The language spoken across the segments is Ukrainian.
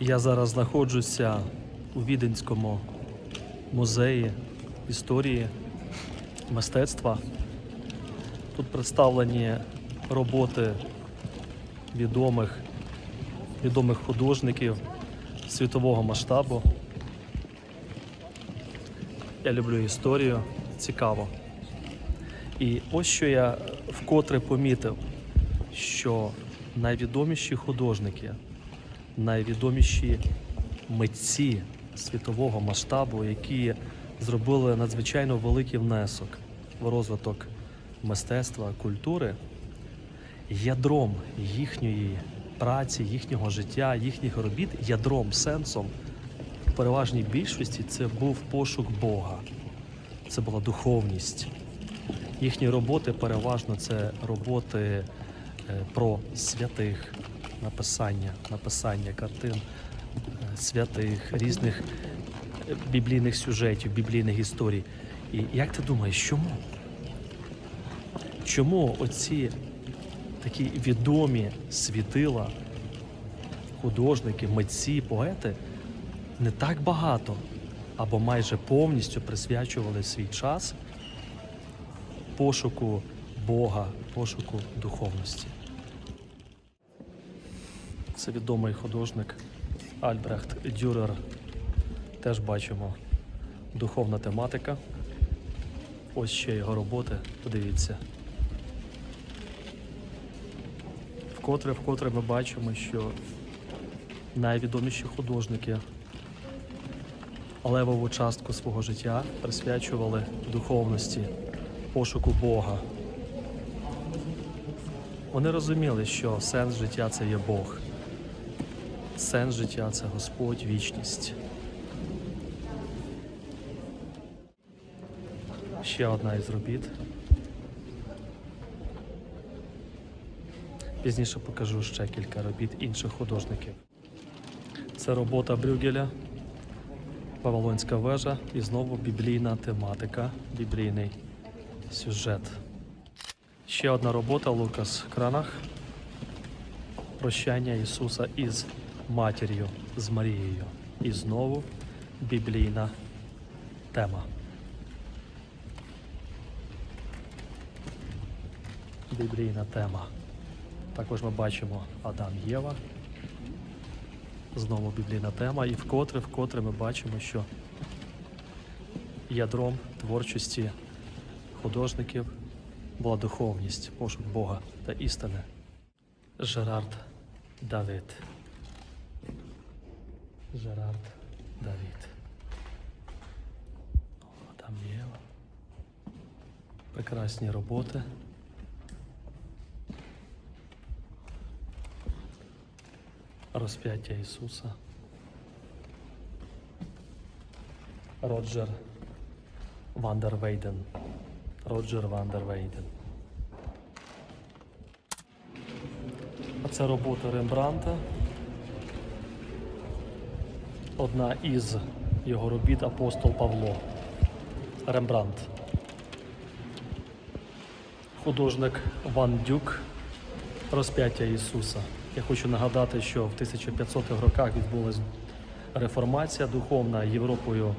Я зараз знаходжуся у Віденському музеї історії мистецтва. Тут представлені роботи відомих, відомих художників світового масштабу. Я люблю історію, цікаво. І ось що я вкотре помітив, що найвідоміші художники, найвідоміші митці світового масштабу, які зробили надзвичайно великий внесок в розвиток мистецтва, культури, ядром їхньої праці, їхнього життя, їхніх робіт, ядром, сенсом в переважній більшості це був пошук Бога, це була духовність. Їхні роботи переважно це роботи е, про святих, написання, написання картин е, святих, різних е, біблійних сюжетів, біблійних історій. І як ти думаєш, чому? Чому оці такі відомі світила, художники, митці, поети не так багато або майже повністю присвячували свій час пошуку Бога, пошуку духовності. Це відомий художник Альбрехт Дюрер. Теж бачимо духовна тематика. Ось ще його роботи. Подивіться. Вкотре, вкотре ми бачимо, що найвідоміші художники левову частку свого життя присвячували духовності, пошуку Бога. Вони розуміли, що сенс життя це є Бог. Сенс життя це Господь, вічність. Ще одна із робіт. Пізніше покажу ще кілька робіт інших художників. Це робота Брюгеля, Вавилонська вежа і знову біблійна тематика, біблійний сюжет. Ще одна робота Лукас Кранах. Прощання Ісуса із матір'ю, з Марією. І знову біблійна тема. Біблійна тема. Також ми бачимо Адам Єва. Знову біблійна тема. І вкотре, вкотре ми бачимо, що ядром творчості художників була духовність, пошук Бога та істини. Жерард Давид. Жерард Давид. Адам Єва. Прекрасні роботи. Розп'яття Ісуса. Роджер Вандервейден. Роджер Вандервейден. А це робота Рембранта. Одна із його робіт Апостол Павло. Рембрандт. Художник Ван Дюк. Розп'яття Ісуса. Я хочу нагадати, що в 1500-х роках відбулася реформація духовна Європою.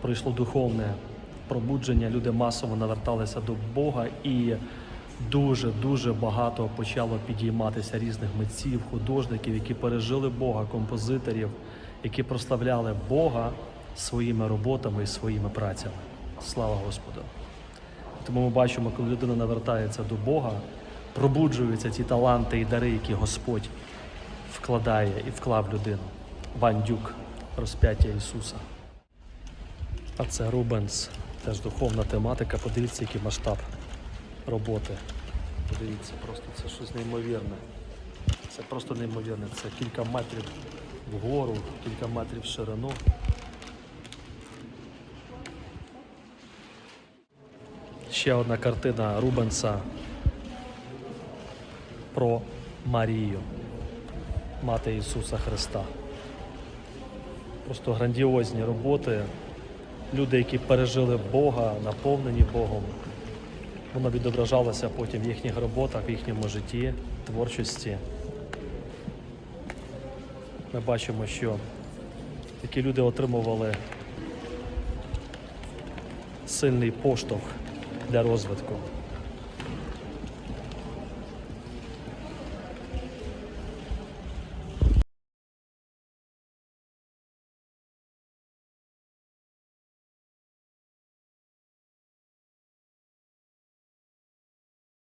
Пройшло духовне пробудження, люди масово наверталися до Бога і дуже дуже багато почало підійматися різних митців, художників, які пережили Бога, композиторів, які прославляли Бога своїми роботами і своїми працями. Слава Господу! Тому ми бачимо, коли людина навертається до Бога, пробуджуються ті таланти і дари, які Господь вкладає і вклав людину. Вандюк, розп'яття Ісуса. А це Рубенс, теж духовна тематика. Подивіться, який масштаб роботи. Подивіться, просто це щось неймовірне. Це просто неймовірне. Це кілька метрів вгору, кілька метрів в ширину. Ще одна картина Рубенса про Марію, мати Ісуса Христа. Просто грандіозні роботи. Люди, які пережили Бога, наповнені Богом. Воно відображалося потім в їхніх роботах, в їхньому житті, творчості. Ми бачимо, що такі люди отримували сильний поштовх для розвитку.